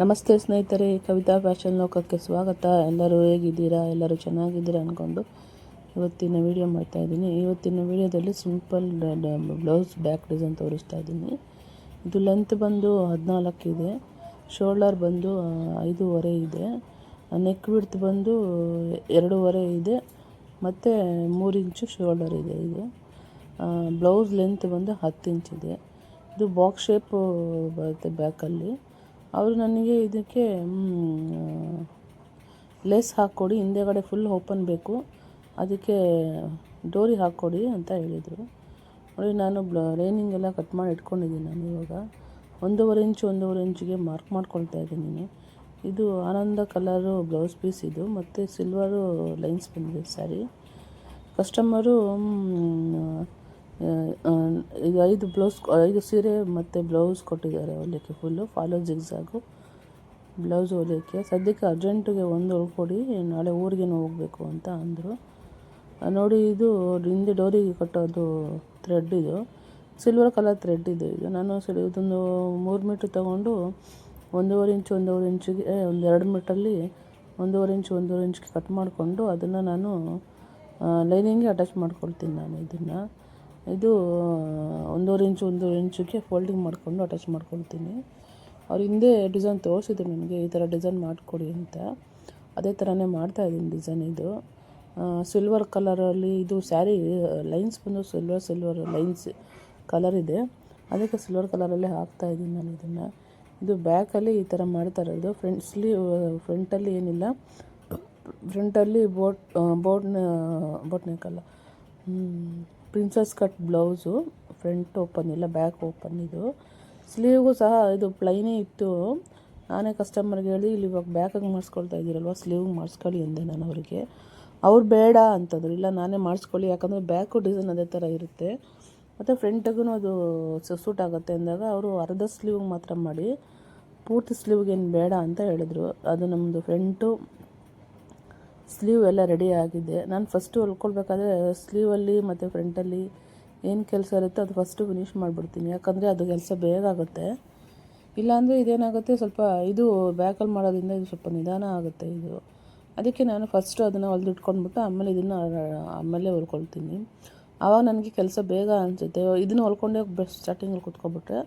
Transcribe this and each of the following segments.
ನಮಸ್ತೆ ಸ್ನೇಹಿತರೆ, ಕವಿತಾ ಫ್ಯಾಷನ್ ಲೋಕಕ್ಕೆ ಸ್ವಾಗತ. ಎಲ್ಲರೂ ಹೇಗಿದ್ದೀರಾ? ಎಲ್ಲರೂ ಚೆನ್ನಾಗಿದ್ದೀರಾ ಅಂದ್ಕೊಂಡು ಇವತ್ತಿನ ವೀಡಿಯೋ ಮಾಡ್ತಾಯಿದ್ದೀನಿ ಇವತ್ತಿನ ವೀಡಿಯೋದಲ್ಲಿ ಸಿಂಪಲ್ ಬ್ಲೌಸ್ ಬ್ಯಾಕ್ ಡಿಸೈನ್ ತೋರಿಸ್ತಾ ಇದ್ದೀನಿ. ಇದು ಲೆಂತ್ ಬಂದು ಹದಿನಾಲ್ಕಿದೆ ಶೋಲ್ಡರ್ ಬಂದು ಐದೂವರೆ ಇದೆ. ನೆಕ್ ಬಿಡ್ತ್ ಬಂದು ಎರಡೂವರೆ ಇದೆ. ಮತ್ತು ಮೂರು ಇಂಚು ಶೋಲ್ಡರ್ ಇದೆ ಇದು. ಬ್ಲೌಸ್ ಲೆಂತ್ ಬಂದು ಹತ್ತು ಇಂಚಿದೆ ಇದು. ಬಾಕ್ಸ್ ಶೇಪು ಬರುತ್ತೆ ಬ್ಯಾಕಲ್ಲಿ. ಅವರು ನನಗೆ ಇದಕ್ಕೆ ಲೆಸ್ ಹಾಕ್ಕೊಡಿ, ಹಿಂದೆಗಡೆ ಫುಲ್ ಓಪನ್ ಬೇಕು. ಅದಕ್ಕೆ ಡೋರಿ ಹಾಕ್ಕೊಡಿ ಅಂತ ಹೇಳಿದರು. ನೋಡಿ, ನಾನು ಬ್ಲ ಲೈನಿಂಗ್ ಎಲ್ಲ ಕಟ್ ಮಾಡಿ ಇಟ್ಕೊಂಡಿದ್ದೀನಿ ನಾನು ಇವಾಗ. ಒಂದೂವರೆ ಇಂಚು ಒಂದೂವರೆ ಇಂಚಿಗೆ ಮಾರ್ಕ್ ಮಾಡ್ಕೊಳ್ತಾ ಇದ್ದೀನಿ ಇದು ಆನಂದ ಕಲರು ಬ್ಲೌಸ್ ಪೀಸ್ ಇದು, ಮತ್ತು ಸಿಲ್ವರು ಲೈನ್ಸ್ ಬಂದಿದೆ ಸ್ಯಾರಿ ಕಸ್ಟಮರು ಇದು ಐದು ಬ್ಲೌಸ್, ಐದು ಸೀರೆ ಮತ್ತು ಬ್ಲೌಸ್ ಕೊಟ್ಟಿದ್ದಾರೆ ಹೊಲಿಯೋಕ್ಕೆ ಫುಲ್ಲು ಫಾಲೋ ಜಿಗ್ಸಾಗು ಬ್ಲೌಸ್ ಹೊಲಿಯೋಕ್ಕೆ ಸದ್ಯಕ್ಕೆ ಅರ್ಜೆಂಟಿಗೆ ಒಂದು ಹೊಲ್ಕೊಡಿ ನಾಳೆ ಊರಿಗೇನೋ ಹೋಗಬೇಕು ಅಂತ ಅಂದರು. ನೋಡಿ ಇದು ಹಿಂದೆ ಡೋರಿಗೆ ಕಟ್ಟೋದು ಥ್ರೆಡ್ ಇದು. ಸಿಲ್ವರ್ ಕಲರ್ ಥ್ರೆಡ್ ಇದು. ಇದು ನಾನು ಸರಿ ಇದೊಂದು ಮೂರು ಮೀಟ್ರ್ ತೊಗೊಂಡು ಒಂದೂವರೆ ಇಂಚು ಒಂದೂವರೆ ಇಂಚಿಗೆ ಒಂದು ಎರಡು ಮೀಟ್ರಲ್ಲಿ ಒಂದೂವರೆ ಇಂಚು ಒಂದೂವರೆ ಇಂಚಿಗೆ ಕಟ್ ಮಾಡಿಕೊಂಡು ಅದನ್ನು ನಾನು ಲೈನಿಂಗೇ ಅಟ್ಯಾಚ್ ಮಾಡ್ಕೊಳ್ತೀನಿ ನಾನು ಇದನ್ನು. ಇದು, ಒಂದೂವರೆ ಇಂಚು, ಒಂದೂವರೆ ಇಂಚಿಗೆ ಫೋಲ್ಡಿಂಗ್ ಮಾಡಿಕೊಂಡು ಅಟ್ಯಾಚ್ ಮಾಡ್ಕೊಳ್ತೀನಿ. ಅವ್ರು ಹಿಂದೆ ಡಿಸೈನ್ ತೋರಿಸಿದ್ರು ನನಗೆ, ಈ ಥರ ಡಿಸೈನ್ ಮಾಡಿಕೊಡಿ ಅಂತ. ಅದೇ ಥರನೇ ಮಾಡ್ತಾಯಿದ್ದೀನಿ ಡಿಸೈನ್ ಇದು. ಸಿಲ್ವರ್ ಕಲರಲ್ಲಿ ಇದು ಸ್ಯಾರಿ ಲೈನ್ಸ್ ಬಂದು ಸಿಲ್ವರ್ ಸಿಲ್ವರ್ ಲೈನ್ಸ್ ಕಲರ್ ಇದೆ. ಅದಕ್ಕೆ ಸಿಲ್ವರ್ ಕಲರಲ್ಲೇ ಹಾಕ್ತಾಯಿದ್ದೀನಿ ನಾನು ಇದನ್ನು. ಇದು ಬ್ಯಾಕಲ್ಲಿ ಈ ಥರ ಮಾಡ್ತಾ ಇರೋದು ಫ್ರಂಟ್ ಸ್ಲೀವ್ ಫ್ರಂಟಲ್ಲಿ ಏನಿಲ್ಲ. ಫ್ರಂಟಲ್ಲಿ ಬೋಟ್ ಬೋಟ್ನ ಬೋಟ್ನೇಕಲ್ಲ princess cut blouse, front open ಇಲ್ಲ, ಬ್ಯಾಕ್ ಓಪನ್ ಇದು. ಸ್ಲೀವ್ಗೂ ಸಹ ಇದು ಪ್ಲೈನೇ ಇತ್ತು. ನಾನೇ ಕಸ್ಟಮರ್ಗೆ ಹೇಳಿ, ಇಲ್ಲಿ ಇವಾಗ ಬ್ಯಾಕಾಗಿ ಮಾಡಿಸ್ಕೊಳ್ತಾ ಇದ್ದೀರಲ್ವ ಸ್ಲೀವ್ ಮಾಡಿಸ್ಕೊಳ್ಳಿ, ಅಂದೆ ನಾನು ಅವರಿಗೆ. ಅವ್ರು ಬೇಡ ಅಂತಂದ್ರು. ಇಲ್ಲ, ನಾನೇ ಮಾಡಿಸ್ಕೊಳ್ಳಿ, ಯಾಕಂದರೆ ಬ್ಯಾಕು ಡಿಸೈನ್ ಅದೇ ಥರ ಇರುತ್ತೆ. ಮತ್ತು ಫ್ರಂಟಿಗೂ ಅದು ಸೂಟ್ ಆಗುತ್ತೆ ಅಂದಾಗ ಅವರು ಅರ್ಧ ಸ್ಲೀವ್ಗೆ ಮಾತ್ರ ಮಾಡಿ, ಪೂರ್ತಿ ಸ್ಲೀವ್ಗೇನು ಬೇಡ ಅಂತ ಹೇಳಿದರು. ಅದು ನಮ್ಮದು ಫ್ರಂಟು ಸ್ಲೀವ್ ಎಲ್ಲ ರೆಡಿ ಆಗಿದೆ. ನಾನು ಫಸ್ಟು ಹೊಲ್ಕೊಳ್ಬೇಕಾದ್ರೆ ಸ್ಲೀವಲ್ಲಿ ಮತ್ತು ಫ್ರಂಟಲ್ಲಿ ಏನು ಕೆಲಸ ಇರುತ್ತೆ ಅದು ಫಸ್ಟು ಫಿನಿಷ್ ಮಾಡಿಬಿಡ್ತೀನಿ. ಯಾಕಂದರೆ ಅದು ಕೆಲಸ ಬೇಗ ಆಗುತ್ತೆ. ಇಲ್ಲಾಂದರೆ ಇದೇನಾಗುತ್ತೆ ಸ್ವಲ್ಪ ಇದು ಬ್ಯಾಕಲ್ಲಿ ಮಾಡೋದ್ರಿಂದ ಇದು ಸ್ವಲ್ಪ ನಿಧಾನ ಆಗುತ್ತೆ ಇದು. ಅದಕ್ಕೆ ನಾನು ಫಸ್ಟು ಅದನ್ನು ಹೊಲ್ದಿಟ್ಕೊಂಡ್ಬಿಟ್ಟು ಆಮೇಲೆ ಇದನ್ನು ಆಮೇಲೆ ಹೊಲ್ಕೊಳ್ತೀನಿ. ಆವಾಗ ನನಗೆ ಕೆಲಸ ಬೇಗ ಅನಿಸುತ್ತೆ. ಇದನ್ನು ಹೊಲ್ಕೊಂಡೆ ಬೆಸ್ಟ್ ಸ್ಟಾರ್ಟಿಂಗಲ್ಲಿ ಕುತ್ಕೊಂಡ್ಬಿಟ್ರೆ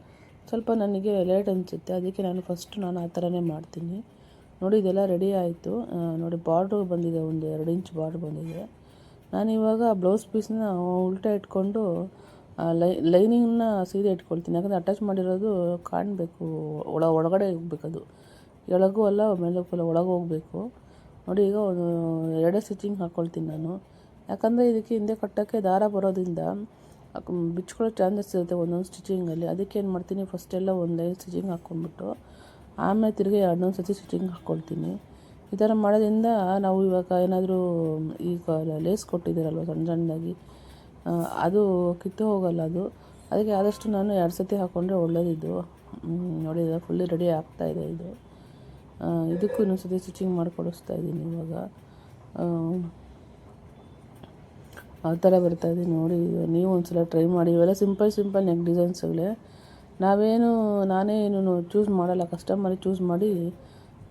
ಸ್ವಲ್ಪ ನನಗೆ ಲೇಟ್ ಅನಿಸುತ್ತೆ. ಅದಕ್ಕೆ ನಾನು ಫಸ್ಟ್ ನಾನು ಆ ಥರನೇ ಮಾಡ್ತೀನಿ. ನೋಡಿ ಇದೆಲ್ಲ ರೆಡಿ ಆಯಿತು. ನೋಡಿ ಬಾರ್ಡ್ರು ಬಂದಿದೆ, ಒಂದು ಎರಡು ಇಂಚ್ ಬಾರ್ಡ್ರ್ ಬಂದಿದೆ. ನಾನು ಇವಾಗ ಬ್ಲೌಸ್ ಪೀಸ್ನ ಉಲ್ಟಾ ಇಟ್ಕೊಂಡು ಲೈ ಲೈನಿಂಗ್ನ ಸೀರೆ ಇಟ್ಕೊಳ್ತೀನಿ. ಯಾಕಂದರೆ ಅಟ್ಯಾಚ್ ಮಾಡಿರೋದು ಕಾಣಬೇಕು, ಒಳ, ಒಳಗಡೆ ಹೋಗ್ಬೇಕದು ಎಳಗೂ ಅಲ್ಲ, ಮೇಲಕ್ಕೂ ಅಲ್ಲ, ಒಳಗೆ ಹೋಗಬೇಕು. ನೋಡಿ ಈಗ ಒಂದು ಎರಡೇ ಸ್ಟಿಚಿಂಗ್ ಹಾಕ್ಕೊಳ್ತೀನಿ ನಾನು. ಯಾಕಂದರೆ ಇದಕ್ಕೆ ಹಿಂದೆ ಕಟ್ಟೋಕ್ಕೆ ದಾರ ಬರೋದ್ರಿಂದ ಬಿಚ್ಕೊಳ್ಳೋ ಚಾನ್ಸಸ್ ಇರುತ್ತೆ ಒಂದೊಂದು ಸ್ಟಿಚಿಂಗಲ್ಲಿ ಅದಕ್ಕೆ ಏನು ಮಾಡ್ತೀನಿ ಫಸ್ಟೆಲ್ಲ ಒಂದು ಲೈನ್ ಸ್ಟಿಚಿಂಗ್ ಹಾಕ್ಕೊಂಡ್ಬಿಟ್ಟು ಆಮೇಲೆ ತಿರುಗಿ ಎರಡೊಂದು ಸತಿ ಸ್ಟಿಚಿಂಗ್ ಹಾಕ್ಕೊಳ್ತೀನಿ ಈ ಥರ ಮಾಡೋದ್ರಿಂದ ನಾವು ಇವಾಗ ಏನಾದರೂ ಈಗ ಲೇಸ್ ಕೊಟ್ಟಿದ್ದೀರಲ್ವ ಸಣ್ಣ ಸಣ್ಣದಾಗಿ ಅದು ಕಿತ್ತು ಹೋಗಲ್ಲ ಅದು. ಅದಕ್ಕೆ ಆದಷ್ಟು ನಾನು ಎರಡು ಸತಿ ಹಾಕ್ಕೊಂಡ್ರೆ ಒಳ್ಳೇದಿದ್ದು ನೋಡಿ ಫುಲ್ಲಿ ರೆಡಿ ಆಗ್ತಾಯಿದೆ ಇದು ಇದಕ್ಕೂ ಇನ್ನೊಂದು ಸತಿ ಸ್ಟಿಚಿಂಗ್ ಮಾಡಿಕೊಡಿಸ್ತಾ ಇದ್ದೀನಿ ಇವಾಗ. ಆ ಥರ ಬರ್ತಾಯಿದೆ ನೋಡಿ ನೀವು ಒಂದು ಸಲ ಟ್ರೈ ಮಾಡಿ. ಇವೆಲ್ಲ ಸಿಂಪಲ್ ಸಿಂಪಲ್ ನೆಕ್ ಡಿಸೈನ್ಸ್ಗಳೇ ನಾವೇನು, ನಾನೇ ಏನು ಚೂಸ್ ಮಾಡಲ್ಲ ಕಸ್ಟಮರ್ ಚೂಸ್ ಮಾಡಿ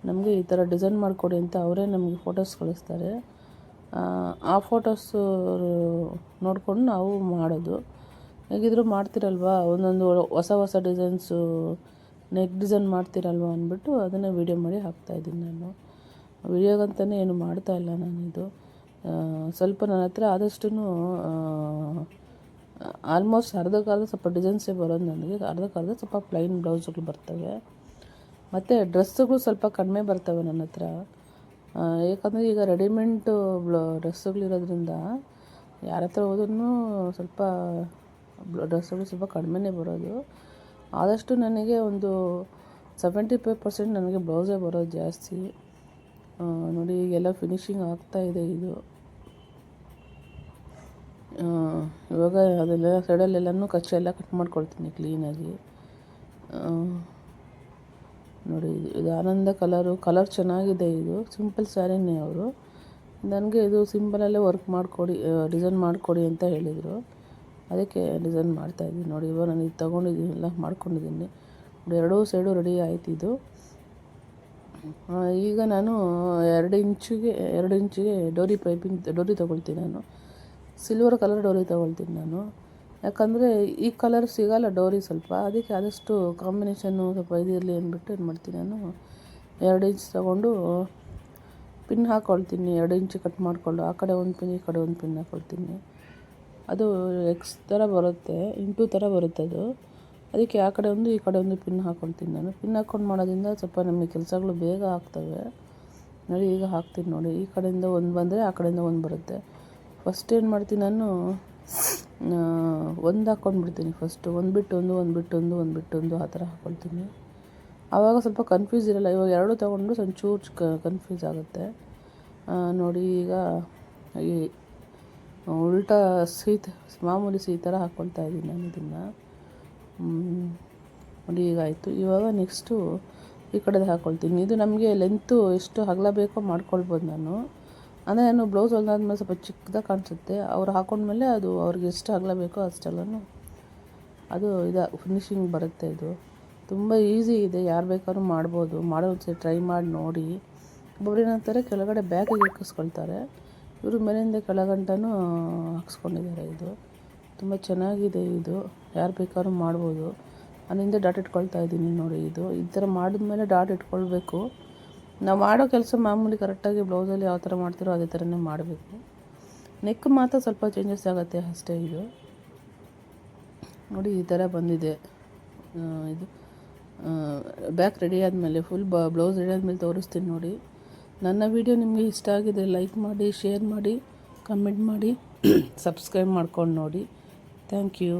ನಮಗೆ ಈ ಥರ ಡಿಸೈನ್ ಮಾಡಿಕೊಡಿ ಅಂತ ಅವರೇ ನಮಗೆ ಫೋಟೋಸ್ ಕಳಿಸ್ತಾರೆ. ಆ ಫೋಟೋಸು ನೋಡಿಕೊಂಡು ನಾವು ಮಾಡೋದು. ಹೇಗಿದ್ರು ಮಾಡ್ತಿರಲ್ವಾ? ಒಂದೊಂದು ಹೊಸ ಹೊಸ ಡಿಸೈನ್ಸು ನೆಕ್ ಡಿಸೈನ್ ಮಾಡ್ತಿರಲ್ವ ಅಂದ್ಬಿಟ್ಟು ಅದನ್ನೇ ವೀಡಿಯೋ ಮಾಡಿ ಹಾಕ್ತಾಯಿದ್ದೀನಿ ನಾನು. ವೀಡಿಯೋಗಂತಲೇ ಏನು ಮಾಡ್ತಾಯಿಲ್ಲ ನಾನಿದು. ಸ್ವಲ್ಪ ನನ್ನ ಹತ್ರ ಆದಷ್ಟು ಆಲ್ಮೋಸ್ಟ್ ಅರ್ಧಕ್ಕರ್ಧ ಸ್ವಲ್ಪ ಡಿಸೈನ್ಸೇ ಬರೋದು ನನಗೆ. ಅರ್ಧಕ್ಕರ್ಧ ಸ್ವಲ್ಪ ಪ್ಲೈನ್ ಬ್ಲೌಸ್ಗಳು ಬರ್ತವೆ. ಮತ್ತು ಡ್ರೆಸ್ಸುಗಳು ಸ್ವಲ್ಪ ಕಡಿಮೆ ಬರ್ತವೆ ನನ್ನ ಹತ್ರ. ಯಾಕಂದರೆ ಈಗ ರೆಡಿಮೆಂಟು ಬ್ಲ ಡ್ರೆಸ್ಸುಗಳಿರೋದ್ರಿಂದ ಯಾರ ಹತ್ರ ಹೋದ್ರೂ ಸ್ವಲ್ಪ ಡ್ರೆಸ್ಸುಗಳು ಸ್ವಲ್ಪ ಕಡಿಮೆನೇ ಬರೋದು. ಆದಷ್ಟು ನನಗೆ ಒಂದು ಸೆವೆಂಟಿ ಫೈವ್ ಪರ್ಸೆಂಟ್ ನನಗೆ ಬ್ಲೌಸೇ ಬರೋದು ಜಾಸ್ತಿ. ನೋಡಿ, ಈಗೆಲ್ಲ ಫಿನಿಶಿಂಗ್ ಆಗ್ತಾಯಿದೆ ಇದು. ಇವಾಗ ಅದೆಲ್ಲ ಸೈಡಲ್ಲೆಲ್ಲನೂ ಕಚ್ಚೆ ಎಲ್ಲ ಕಟ್ ಮಾಡ್ಕೊಳ್ತೀನಿ ಕ್ಲೀನಾಗಿ. ನೋಡಿ, ಇದು ಇದು ಆನಂದ ಕಲರು, ಕಲರ್ ಚೆನ್ನಾಗಿದೆ ಇದು. ಸಿಂಪಲ್ ಸ್ಯಾರಿನೇ ಅವರು. ನನಗೆ ಇದು ಸಿಂಪಲಲ್ಲೇ ವರ್ಕ್ ಮಾಡಿಕೊಡಿ ಡಿಸೈನ್ ಮಾಡಿಕೊಡಿ ಅಂತ ಹೇಳಿದರು. ಅದಕ್ಕೆ ಡಿಸೈನ್ ಮಾಡ್ತಾಯಿದ್ದೀನಿ ನೋಡಿ, ಇವಾಗ ನಾನು ಇದು ತೊಗೊಂಡಿದ್ದೀನಿ, ಎಲ್ಲ ಮಾಡ್ಕೊಂಡಿದ್ದೀನಿ. ನೋಡಿ, ಎರಡೂ ಸೈಡು ರೆಡಿ ಆಯ್ತು ಇದು. ಈಗ ನಾನು ಎರಡು ಇಂಚಿಗೆ ಎರಡು ಇಂಚಿಗೆ ಡೋರಿ ಪೈಪಿಂಗ್, ಡೋರಿ ತೊಗೊಳ್ತೀನಿ ನಾನು. ಸಿಲ್ವರ್ ಕಲರ್ ಡೋರಿ ತೊಗೊಳ್ತೀನಿ ನಾನು. ಯಾಕಂದರೆ ಈ ಕಲರ್ ಸಿಗಲ್ಲ ಡೋರಿ ಸ್ವಲ್ಪ. ಅದಕ್ಕೆ ಆದಷ್ಟು ಕಾಂಬಿನೇಷನ್ನು ಸ್ವಲ್ಪ ಇದಿರಲಿ ಅಂದ್ಬಿಟ್ಟು ಏನು ಮಾಡ್ತೀನಿ ನಾನು? ಎರಡು ಇಂಚ್ ತೊಗೊಂಡು ಪಿನ್ ಹಾಕ್ಕೊಳ್ತೀನಿ ಎರಡು ಇಂಚ್ ಕಟ್ ಮಾಡಿಕೊಂಡು ಆ ಕಡೆ ಒಂದು ಪಿನ್ ಈ ಕಡೆ ಒಂದು ಪಿನ್ ಹಾಕ್ಕೊಳ್ತೀನಿ ಅದು ಎಕ್ಸ್ ಥರ ಬರುತ್ತೆ. ಇಂಟು ಥರ ಬರುತ್ತೆ ಅದು. ಅದಕ್ಕೆ ಆ ಕಡೆ ಒಂದು, ಈ ಕಡೆ ಒಂದು ಪಿನ್ ಹಾಕ್ಕೊಳ್ತೀನಿ ನಾನು. ಪಿನ್ ಹಾಕ್ಕೊಂಡು ಮಾಡೋದ್ರಿಂದ ಸ್ವಲ್ಪ ನಮಗೆ ಕೆಲಸಗಳು ಬೇಗ ಆಗ್ತವೆ. ನೋಡಿ ಈಗ ಹಾಕ್ತೀನಿ ನೋಡಿ. ಈ ಕಡೆಯಿಂದ ಒಂದು ಬಂದರೆ ಆ ಕಡೆಯಿಂದ ಒಂದು ಬರುತ್ತೆ. ಫಸ್ಟ್ ಏನು ಮಾಡ್ತೀನಿ ನಾನು ಒಂದು ಹಾಕ್ಕೊಂಡ್ಬಿಡ್ತೀನಿ ಫಸ್ಟು ಒಂದು ಬಿಟ್ಟು ಒಂದು ಒಂದು ಬಿಟ್ಟು ಒಂದು ಒಂದು ಬಿಟ್ಟು ಒಂದು ಆ ಥರ ಹಾಕ್ಕೊಳ್ತೀನಿ ಆವಾಗ ಸ್ವಲ್ಪ ಕನ್ಫ್ಯೂಸ್ ಇರಲ್ಲ, ಇವಾಗ ಎರಡು ತೊಗೊಂಡು ಚೂರ್ ಕನ್ಫ್ಯೂಸ್ ಆಗುತ್ತೆ. ನೋಡಿ ಈಗ ಈ ಉಲ್ಟಾ ಸೀತ, ಮಾಮೂಲಿ ಸೀ ಥರ ಹಾಕ್ಕೊಳ್ತಾ ಇದ್ದೀನಿ ನಾನು ಇದನ್ನು. ನೋಡಿ ಈಗ ಆಯಿತು. ಇವಾಗ ನೆಕ್ಸ್ಟು ಈ ಕಡೆದು ಹಾಕ್ಕೊಳ್ತೀನಿ ಇದು ನಮಗೆ ಲೆಂತು ಎಷ್ಟು ಹಗಲ ಬೇಕೋ ಮಾಡ್ಕೊಳ್ಬೋದು ನಾನು. ಅಂದರೆ ನಾನು ಬ್ಲೌಸ್ ಹೊಲ್ದಾದ್ಮೇಲೆ ಸ್ವಲ್ಪ ಚಿಕ್ಕದಾಗಿ ಕಾಣಿಸುತ್ತೆ. ಅವ್ರು ಹಾಕೊಂಡ್ಮೇಲೆ ಅದು ಅವ್ರಿಗೆ ಎಷ್ಟು ಅಗಲ ಬೇಕೋ ಅಷ್ಟೆಲ್ಲನೂ. ಅದು ಇದು ಫಿನಿಶಿಂಗ್ ಬರುತ್ತೆ ಇದು. ತುಂಬ ಈಸಿ ಇದೆ, ಯಾರು ಬೇಕಾದ್ರೂ ಮಾಡ್ಬೋದು. ಮಾಡೋ ಒಂದ್ಸರಿ ಟ್ರೈ ಮಾಡಿ ನೋಡಿ. ಒಬ್ಬೊಬ್ರು ಏನಂತಾರೆ, ಕೆಳಗಡೆ ಬ್ಯಾಗಿಗೆ ಹಾಕಿಸ್ಕೊಳ್ತಾರೆ. ಇವರು ಮೇಲಿಂದ ಕೆಳಗಂಟನೂ ಹಾಕ್ಸ್ಕೊಂಡಿದ್ದಾರೆ ಇದು. ತುಂಬ ಚೆನ್ನಾಗಿದೆ ಇದು. ಯಾರು ಬೇಕಾದ್ರೂ ಮಾಡ್ಬೋದು. ಅಲ್ಲಿಂದ ಡಾಟ್ ಇಟ್ಕೊಳ್ತಾ ಇದ್ದೀನಿ ನೋಡಿ ಇದು. ಈ ಥರ ಮಾಡಿದ್ಮೇಲೆ ಡಾಟ್ ಇಟ್ಕೊಳ್ಬೇಕು. ನಾವು ಮಾಡೋ ಕೆಲಸ ಮಾಮೂಲಿ ಕರೆಕ್ಟಾಗಿ ಬ್ಲೌಸಲ್ಲಿ ಯಾವ ಥರ ಮಾಡ್ತೀರೋ ಅದೇ ಥರನೇ ಮಾಡಬೇಕು. ನೆಕ್ ಮಾತ್ರ ಸ್ವಲ್ಪ ಚೇಂಜಸ್ ಆಗುತ್ತೆ ಅಷ್ಟೇ ಇದು. ನೋಡಿ ಈ ಥರ ಬಂದಿದೆ. ಇದು ಬ್ಯಾಕ್ ರೆಡಿ ಆದಮೇಲೆ ಫುಲ್ ಬ ಬ್ಲೌಸ್ ರೆಡಿ ಆದಮೇಲೆ ತೋರಿಸ್ತೀನಿ ನೋಡಿ. ನನ್ನ ವಿಡಿಯೋ ನಿಮಗೆ ಇಷ್ಟ ಆಗಿದೆ ಲೈಕ್ ಮಾಡಿ ಶೇರ್ ಮಾಡಿ ಕಮೆಂಟ್ ಮಾಡಿ ಸಬ್ಸ್ಕ್ರೈಬ್ ಮಾಡ್ಕೊಂಡು ನೋಡಿ. Thank you